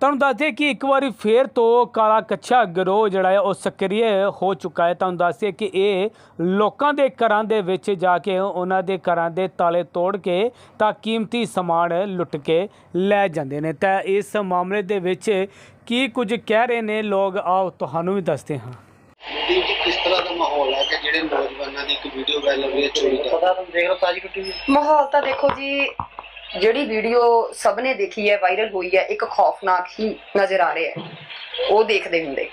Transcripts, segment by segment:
ਤੁਹਾਨੂੰ ਦੱਸਦੇ ਕਿ ਇੱਕ ਵਾਰੀ ਫੇਰ ਤੋਂ ਕਾਲਾ ਕੱਛਾ ਗਰੋਹ ਜਿਹੜਾ ਹੈ ਉਹ ਸਕਰੀਏ ਹੋ ਚੁੱਕਾ ਹੈ। ਤੁਹਾਨੂੰ ਦੱਸਦੇ ਕਿ ਇਹ ਲੋਕਾਂ ਦੇ ਘਰਾਂ ਦੇ ਵਿੱਚ ਜਾ ਕੇ ਉਹਨਾਂ ਦੇ ਘਰਾਂ ਦੇ ਤਾਲੇ ਤੋੜ ਕੇ ਤਾਂ ਕੀਮਤੀ ਸਮਾਨ ਲੁੱਟ ਕੇ ਲੈ ਜਾਂਦੇ ਨੇ। ਤਾਂ ਇਸ ਮਾਮਲੇ ਦੇ ਵਿੱਚ ਕੀ ਕੁਝ ਕਹਿ ਰਹੇ ਨੇ ਲੋਕ? ਆਓ ਤੁਹਾਨੂੰ ਵੀ ਦੱਸਦੇ ਹਾਂ। ਦੀ ਜੀ ਕਿਸ ਤਰ੍ਹਾਂ ਦਾ ਮਾਹੌਲ ਹੈ ਕਿ ਜਿਹੜੇ ਨੌਜਵਾਨਾਂ ਦੀ ਇੱਕ ਵੀਡੀਓ ਵਾਇਰਲ ਹੋ ਰਹੀ ਹੈ ਚੋਰੀ ਦਾ? ਪਤਾ ਤੁਸੀਂ ਦੇਖ ਲਓ ਤਾਜੀ ਟੁੱਟੀ ਹੋਈ ਮਾਹੌਲ ਤਾਂ ਦੇਖੋ ਜੀ ਜਿਹੜੀ ਵੀਡੀਓ ਸਭ ਨੇ ਦੇਖੀ ਹੈ ਵਾਇਰਲ ਹੋਈ ਹੈ, ਇੱਕ ਖੌਫਨਾਕ ਹੀ ਨਜ਼ਰ ਆ ਰਿਹਾ ਹੈ। ਉਹ ਦੇਖਦੇ ਹੁੰਦੇ।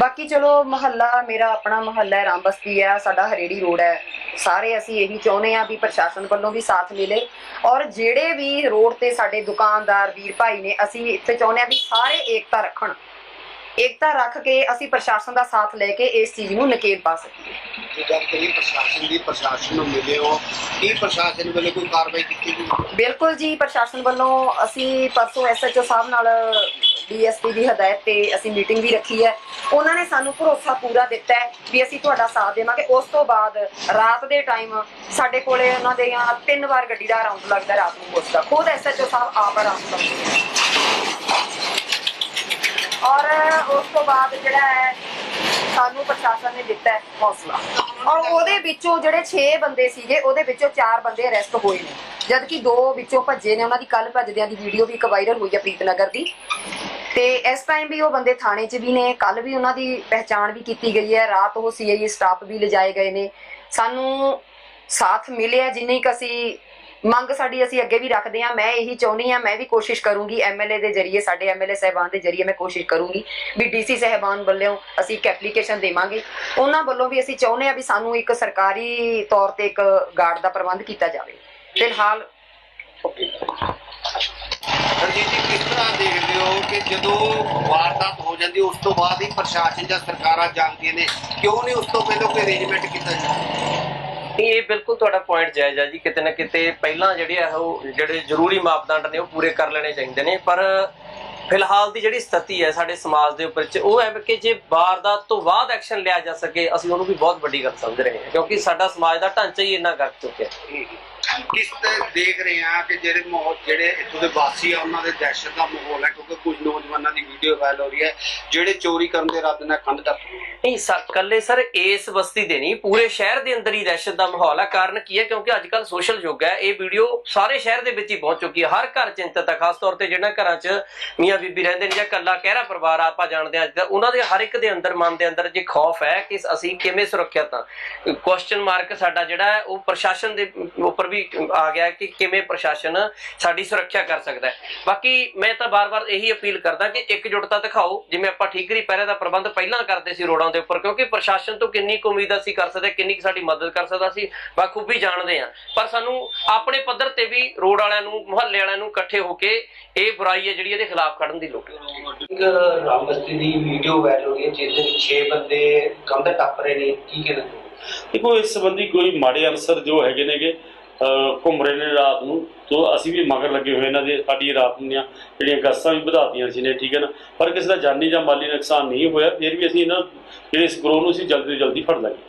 ਬਾਕੀ ਚਲੋ, ਮਹੱਲਾ ਮੇਰਾ ਆਪਣਾ ਮਹੱਲਾ ਹੈ, ਰਾਮਬਸਤੀ ਹੈ, ਸਾਡਾ ਹਰੇੜੀ ਰੋਡ ਹੈ। ਸਾਰੇ ਅਸੀਂ ਇਹੀ ਚਾਹੁੰਦੇ ਆ ਵੀ ਪ੍ਰਸ਼ਾਸਨ ਵੱਲੋਂ ਵੀ ਸਾਥ ਮਿਲੇ। ਔਰ ਜਿਹੜੇ ਵੀ ਰੋਡ ਤੇ ਸਾਡੇ ਦੁਕਾਨਦਾਰ, ਵੀਰ ਭਾਈ ਨੇ, ਅਸੀਂ ਇੱਥੇ ਚਾਹੁੰਦੇ ਆ ਵੀ ਸਾਰੇ ਏਕਤਾ ਰੱਖਣ। ਏਕਤਾ ਰੱਖ ਕੇ ਅਸੀਂ ਪ੍ਰਸ਼ਾਸਨ ਦਾ ਸਾਥ ਲੈ ਕੇ ਇਸ ਚੀਜ਼ ਨੂੰ ਨਕੇਲ ਪਾ ਸਕੀਏ। ਜਦ ਤੁਸੀਂ ਪ੍ਰਸ਼ਾਸਨ ਦੀ ਪ੍ਰਸ਼ਾਸਨ ਨੂੰ ਮਿਲੇ ਹੋ ਕੀ ਪ੍ਰਸ਼ਾਸਨ ਵੱਲੋਂ ਕੋਈ ਕਾਰਵਾਈ ਕੀਤੀ ਗਈ? ਬਿਲਕੁਲ ਜੀ ਪ੍ਰਸ਼ਾਸਨ ਵੱਲੋਂ ਅਸੀਂ ਪਰਸੋਂ ਐਸਐਚਓ ਸਾਹਿਬ ਨਾਲ ਡੀਐਸਪੀ ਦੀ ਹਦਾਇਤ ਤੇ ਅਸੀਂ ਮੀਟਿੰਗ ਵੀ ਰੱਖੀ ਹੈ। ਉਹਨਾਂ ਨੇ ਸਾਨੂੰ ਭਰੋਸਾ ਪੂਰਾ ਦਿੱਤਾ ਹੈ ਵੀ ਅਸੀਂ ਤੁਹਾਡਾ ਸਾਥ ਦੇਵਾਂਗੇ। ਉਸ ਤੋਂ ਬਾਅਦ ਰਾਤ ਦੇ ਟਾਈਮ ਸਾਡੇ ਕੋਲੇ ਉਹਨਾਂ ਦੇ ਤਿੰਨ ਵਾਰ ਗੱਡੀ ਦਾ ਰਾਉਂਡ ਲੱਗਦਾ ਰਾਤ ਨੂੰ ਪੁੱਛਦਾ। ਖੁਦ ਐਸਐਚਓ ਸਾਹਿਬ ਆਪ ਰਾਉਂਡ ਲਾਉਂਦੇ ਔਰ ਉਸ ਤੋਂ ਬਾਅਦ ਜਿਹੜਾ ਹੈ, ਸਾਨੂੰ ਪ੍ਰਸ਼ਾਸਨ ਨੇ ਦਿੱਤਾ ਹੈ ਹੌਸਲਾ। ਔਰ ਉਹਦੇ ਵਿੱਚੋਂ ਜਿਹੜੇ 6 ਬੰਦੇ ਸੀਗੇ, ਉਹਦੇ ਵਿੱਚੋਂ 4 ਬੰਦੇ ਅਰੈਸਟ ਹੋਏ ਨੇ। ਜਦ ਕਿ ਦੋ ਵਿੱਚੋਂ ਭੱਜੇ ਨੇ, ਉਹਨਾਂ ਦੀ ਕੱਲ ਭੱਜਦਿਆਂ ਦੀ ਵੀਡੀਓ ਵੀ ਇੱਕ ਵਾਇਰਲ ਹੋਈ ਹੈ ਪ੍ਰੀਤਨਗਰ ਦੀ। ਤੇ ਇਸ ਟਾਈਮ ਵੀ ਉਹ ਬੰਦੇ ਥਾਣੇ 'ਚ ਵੀ ਨੇ ਕੱਲ ਵੀ ਉਹਨਾਂ ਦੀ ਪਹਿਚਾਣ ਵੀ ਕੀਤੀ ਗਈ ਹੈ। ਰਾਤ ਉਹ ਸੀਆਈਏ ਸਟਾਫ ਵੀ ਲਿਜਾਏ ਗਏ ਨੇ। ਸਾਨੂੰ ਸਾਥ ਮਿਲਿਆ ਜਿੰਨੀ ਕੁ ਅਸੀਂ ਮੰਗ ਸਾਡੀ ਅਸੀਂ ਅੱਗੇ ਵੀ ਰੱਖਦੇ ਹਾਂ। ਮੈਂ ਇਹੀ ਚਾਹੁੰਦੀ ਹਾਂ, ਮੈਂ ਵੀ ਕੋਸ਼ਿਸ਼ ਕਰੂੰਗੀ ਐਮਐਲਏ ਦੇ ਜਰੀਏ, ਸਾਡੇ ਐਮਐਲਏ ਸਹਿਬਾਨ ਦੇ ਜਰੀਏ ਮੈਂ ਕੋਸ਼ਿਸ਼ ਕਰੂੰਗੀ ਵੀ ਡੀਸੀ ਸਹਿਬਾਨ ਵੱਲੋਂ ਅਸੀਂ ਇੱਕ ਐਪਲੀਕੇਸ਼ਨ ਦੇਵਾਂਗੇ। ਉਹਨਾਂ ਵੱਲੋਂ ਵੀ ਅਸੀਂ ਚਾਹੁੰਦੇ ਹਾਂ ਵੀ ਸਾਨੂੰ ਇੱਕ ਸਰਕਾਰੀ ਤੌਰ ਤੇ ਇੱਕ ਗਾਰਡ ਦਾ ਪ੍ਰਬੰਧ ਕੀਤਾ ਜਾਵੇ। ਫਿਲਹਾਲ ਰਣਜੀਤ ਜੀ, ਕਿਸ ਤਰ੍ਹਾਂ ਦੇਖਦੇ ਹੋ ਕਿ ਜਦੋਂ ਵਾਰਦਾਤ ਹੋ ਜਾਂਦੀ, ਉਸ ਤੋਂ ਬਾਅਦ ਹੀ ਪ੍ਰਸ਼ਾਸਨ ਜਾਂ ਸਰਕਾਰਾਂ ਜਾਗਦੀਆਂ ਨੇ, ਕਿਉਂ ਨਹੀਂ ਉਸ ਤੋਂ ਪਹਿਲਾਂ ਕੋਈ ਅਰੇਂਜਮੈਂਟ ਕੀਤਾ ਜਾਂਦਾ? ਨਹੀਂ, ਇਹ ਬਿਲਕੁਲ ਤੁਹਾਡਾ ਪੁਆਇੰਟ ਜਾਇਜ਼ ਹੈ ਜੀ। ਕਿਤੇ ਨਾ ਕਿਤੇ ਪਹਿਲਾਂ ਜਿਹੜੇ ਆ ਉਹ ਜਿਹੜੇ ਜ਼ਰੂਰੀ ਮਾਪਦੰਡ ਨੇ, ਉਹ ਪੂਰੇ ਕਰ ਲੈਣੇ ਚਾਹੀਦੇ ਨੇ। ਪਰ ਫਿਲਹਾਲ ਦੀ ਜਿਹੜੀ ਸਥਿਤੀ ਹੈ ਸਾਡੇ ਸਮਾਜ ਦੇ ਉੱਪਰ ਚ, ਉਹ ਹੈ ਕਿ ਜੇ ਵਾਰਦਾਤ ਤੋਂ ਬਾਅਦ ਐਕਸ਼ਨ ਲਿਆ ਜਾ ਸਕੇ, ਅਸੀਂ ਉਹਨੂੰ ਵੀ ਬਹੁਤ ਵੱਡੀ ਗੱਲ ਸਮਝ ਰਹੇ ਹਾਂ। ਕਿਉਂਕਿ ਸਾਡਾ ਸਮਾਜ ਦਾ ਢਾਂਚਾ ਹੀ ਇੰਨਾ ਕਰ ਚੁੱਕਿਆ। ਕਿਸ ਤਰ੍ਹਾਂ ਦੇਖ ਰਹੇ ਆ ਕਿ ਜਿਹੜੇ ਮਾਹੌਲ ਜਿਹੜੇ ਇੱਥੋਂ ਦੇ ਵਾਸੀ ਆ ਉਹਨਾਂ ਦੇ ਦਹਿਸ਼ਤ ਦਾ ਮਾਹੌਲ ਹੈ ਕਿਉਂਕਿ ਕੁਝ ਨੌਜਵਾਨਾਂ ਦੀ ਵੀਡੀਓ ਵਾਇਰਲ ਹੋ ਰਹੀ ਹੈ ਜਿਹੜੇ ਚੋਰੀ ਕਰਨ ਦੇ ਇਰਾਦੇ ਨਾਲ ਕੰਧ ਟੱਪ ਰਹੇ ਨੇ। ਨਹੀਂ ਸਾ- ਕੱਲੇ ਸਰ ਇਸ ਬਸਤੀ ਦੇ ਨਹੀਂ ਪੂਰੇ ਸ਼ਹਿਰ ਦੇ ਅੰਦਰ ਹੀ ਦਹਿਸ਼ਤ ਦਾ ਮਾਹੌਲ ਹੈ। ਕਾਰਨ ਕੀ ਹੈ? ਕਿਉਂਕਿ ਅੱਜ ਕੱਲ ਸੋਸ਼ਲ ਯੁੱਗ ਹੈ ਇਹ ਵੀਡੀਓ ਸਾਰੇ ਸ਼ਹਿਰ ਦੇ ਵਿੱਚ ਹੀ ਪਹੁੰਚ ਚੁੱਕੀ ਹੈ। ਹਰ ਘਰ ਚਿੰਤਤ ਹੈ ਖਾਸ ਤੌਰ ਤੇ ਜਿਹਨਾਂ ਘਰਾਂ 'ਚ ਮੀਆਂ ਬੀਬੀ ਰਹਿੰਦੇ ਨੇ ਜਾਂ ਕੱਲਾ ਕਹਿਰਾ ਪਰਿਵਾਰ ਆਪਾਂ ਜਾਣਦੇ ਹਾਂ ਅੱਜ ਕੱਲ੍ਹ, ਉਹਨਾਂ ਦੇ ਹਰ ਇੱਕ ਦੇ ਅੰਦਰ ਮਨ ਦੇ ਅੰਦਰ ਜੇ ਖੌਫ ਹੈ ਕਿ ਅਸੀਂ ਕਿਵੇਂ ਸੁਰੱਖਿਅਤ ਹਾਂ। ਕੁਐਸਚਨ ਮਾਰਕ ਸਾਡਾ ਜਿਹੜਾ ਹੈ ਉਹ ਪ੍ਰਸ਼ਾਸਨ ਦੇ ਉੱਪਰ ਵੀ ਆ ਗਿਆ ਕਿ ਕਿਵੇਂ ਪ੍ਰਸ਼ਾਸਨ ਸਾਡੀ ਸੁਰੱਖਿਆ ਕਰ ਸਕਦਾ ਹੈ। ਬਾਕੀ ਮੈਂ ਤਾਂ ਬਾਰ-ਬਾਰ ਇਹੀ ਅਪੀਲ ਕਰਦਾ ਕਿ ਇਕਜੁੱਟਤਾ ਦਿਖਾਓ ਜਿਵੇਂ ਆਪਾਂ ਠੀਕਰੀ ਪਹਿਰੇ ਦਾ ਪ੍ਰਬੰਧ ਪਹਿਲਾਂ ਕਰਦੇ ਸੀ ਰੋਡਾਂ ਦੇ ਉੱਪਰ ਕਿਉਂਕਿ ਪ੍ਰਸ਼ਾਸਨ ਤੋਂ ਕਿੰਨੀ ਕੁ ਉਮੀਦ ਅਸੀਂ ਕਰ ਸਕਦੇ ਕਿੰਨੀ ਕੁ ਸਾਡੀ ਮਦਦ ਕਰ ਸਕਦਾ ਸੀ ਬਾਖੂਬੀ ਜਾਣਦੇ ਆ ਪਰ ਸਾਨੂੰ ਆਪਣੇ ਪੱਧਰ ਤੇ ਵੀ ਰੋਡ ਵਾਲਿਆਂ ਨੂੰ ਮੁਹੱਲੇ ਵਾਲਿਆਂ ਨੂੰ ਇਕੱਠੇ ਹੋ ਕੇ ਇਹ ਬੁਰਾਈ ਹੈ ਜਿਹੜੀ ਇਹਦੇ ਖਿਲਾਫ ਖੜਨ ਦੀ ਲੋੜ ਹੈ। ਇੱਕ ਰਾਮਬਸਤੀ ਦੀ ਵੀਡੀਓ ਵਾਇਰਲ ਹੋ ਰਹੀ ਹੈ ਜਿਸ ਦੇ ਵਿੱਚ 6 ਬੰਦੇ ਕੰਧ ਟੱਪ ਰਹੇ ਨੇ ਕੀ ਚਾਹੋਗੇ? ਦੇਖੋ ਇਸ ਸੰਬੰਧੀ ਕੋਈ ਮਾੜੇ ਅਨਸਰ ਜੋ ਹੈਗੇ ਨੇਗੇ ਘੁੰਮ ਰਹੇ ਨੇ ਰਾਤ ਨੂੰ। ਤੋਂ ਅਸੀਂ ਵੀ ਮਗਰ ਲੱਗੇ ਹੋਏ ਇਹਨਾਂ ਦੇ ਸਾਡੀ ਰਾਤ ਦੀਆਂ ਜਿਹੜੀਆਂ ਗਸਤਾਂ ਵੀ ਵਧਾਤੀਆਂ ਸੀ ਨੇ, ਠੀਕ ਹੈ ਨਾ? ਪਰ ਕਿਸੇ ਦਾ ਜਾਨੀ ਜਾਂ ਮਾਲੀ ਨੁਕਸਾਨ ਨਹੀਂ ਹੋਇਆ, ਫਿਰ ਵੀ ਅਸੀਂ ਇਹਨਾਂ, ਜਿਹੜੇ ਇਸ ਗਰੋਹ ਨੂੰ ਅਸੀਂ ਜਲਦੀ ਤੋਂ ਜਲਦੀ ਫੜ ਲਾਂਗੇ।